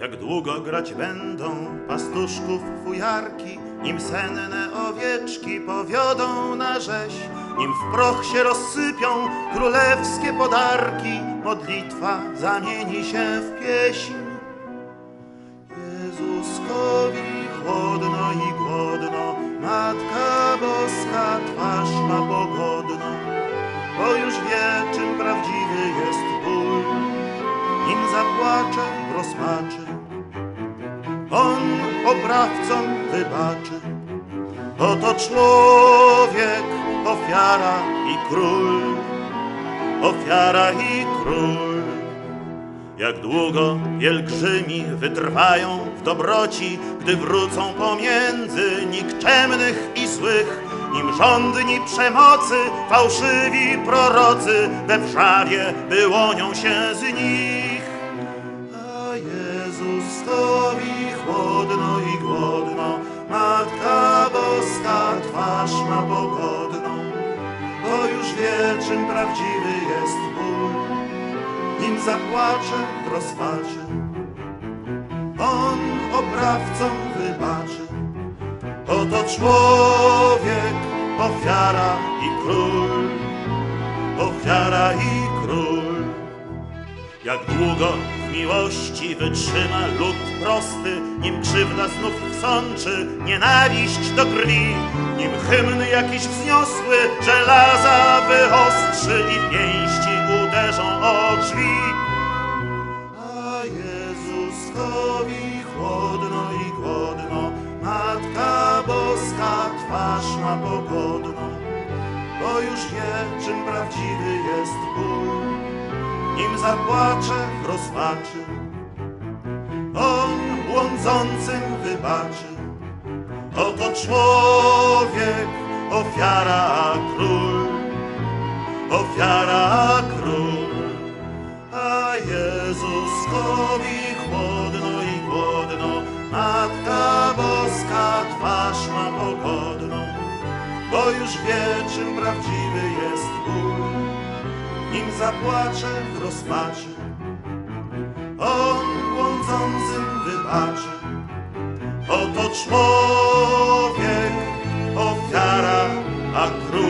Jak długo grać będą pastuszków fujarki, nim senne owieczki powiodą na rzeź, nim w proch się rozsypią królewskie podarki, modlitwa zamieni się w pieśń. Jezuskowi chłodno i głodno, Matka Boska twarz ma pogodną, bo już wie, czym prawdziwy rozpaczy. On oprawcom wybaczy, oto człowiek, ofiara i król, ofiara i król. Jak długo pielgrzymi wytrwają w dobroci, gdy wrócą pomiędzy nikczemnych i złych, nim rządni przemocy, fałszywi prorocy we wrzawie wyłonią się z nich. Jezuskowi chłodno i głodno, Matka Boska twarz ma pogodną, bo już wie, czym prawdziwy jest ból nim zapłacze w rozpaczy. On oprawcom wybaczy. Oto człowiek, ofiara i król, ofiara i król. Jak długo w miłości wytrzyma lud prosty, nim krzywda znów wsączy nienawiść do krwi, nim hymn jakiś wzniosły żelaza wyostrzy i pięści uderzą o drzwi. A Jezuskowi chłodno i głodno, Matka Boska twarz ma pogodną, bo już wie, czym prawdziwy jest ból nim zapłacze w rozpaczy. On błądzącym wybaczy. Oto człowiek, ofiara, król, ofiara, król. A Jezuskowi chłodno i głodno, Matka Boska twarz ma pogodną, bo już wie, czym prawdziwy jest ból nim zapłacze w rozpaczy. On błądzącym wybaczy. Oto człowiek, ofiara, a król.